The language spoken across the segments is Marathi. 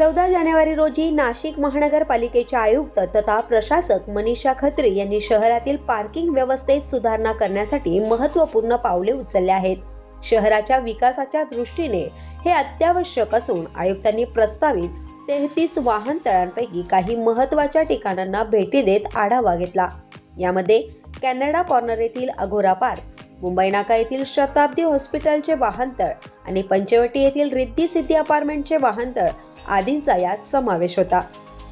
चौदा जानेवारी रोजी नाशिक महानगरपालिकेचे आयुक्त तथा प्रशासक मनीषा खत्री यांनी शहरातील पार्किंग व्यवस्थेत सुधारणा करण्यासाठी महत्त्वपूर्ण पावले उचलले आहेत. शहराच्या विकासाच्या दृष्टीने हे अत्यावश्यक असून आयुक्तांनी प्रस्तावित तेहतीस वाहनतळांपैकी काही महत्त्वाच्या ठिकाणांना भेटी देत आढावा घेतला. यामध्ये कॅनडा कॉर्नर येथील अघोरा पार्क मुंबई नाका येथील शताब्दी हॉस्पिटलचे वाहनतळ आणि पंचवटी येथील रिद्धी सिद्धी अपार्टमेंटचे वाहनतळ आदींचा यात समावेश होता.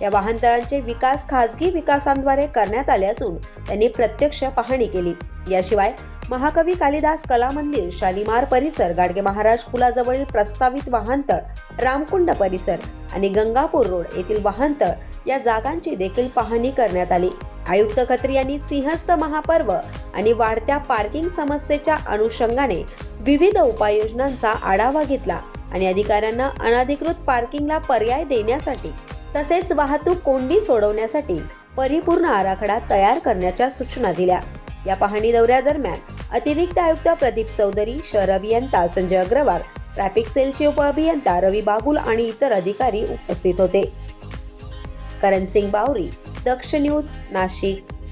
या वाहनतळांचे विकास खासगी विकासांद्वारे करण्यात आले असून त्यांनी प्रत्यक्ष पाहणी केली. याशिवाय महाकवी कालिदास कला मंदिर शालिमार परिसर गाडगे महाराज पुलाजवळील प्रस्तावित वाहनतळ रामकुंड परिसर आणि गंगापूर रोड येथील वाहनतळ या जागांची देखील पाहणी करण्यात आली. आयुक्त खत्री यांनी सिंहस्थ महापर्व आणि वाढत्या पार्किंग समस्येच्या अनुषंगाने विविध उपाययोजनांचा आढावा घेतला. आणि अधिकाऱ्यांना अनधिकृत पार्किंगला पर्याय देण्यासाठी तसेच वाहतूक कोंडी सोडवण्यासाठी परिपूर्ण आराखडा तयार करण्याच्या सूचना दिल्या. या पाहणी दौऱ्यादरम्यान अतिरिक्त आयुक्त प्रदीप चौधरी शहर अभियंता संजय अग्रवाल ट्रॅफिक सेलचे उपअभियंता रवी बागुल आणि इतर अधिकारी उपस्थित होते. करण सिंग बावरी दक्ष न्यूज नाशिक.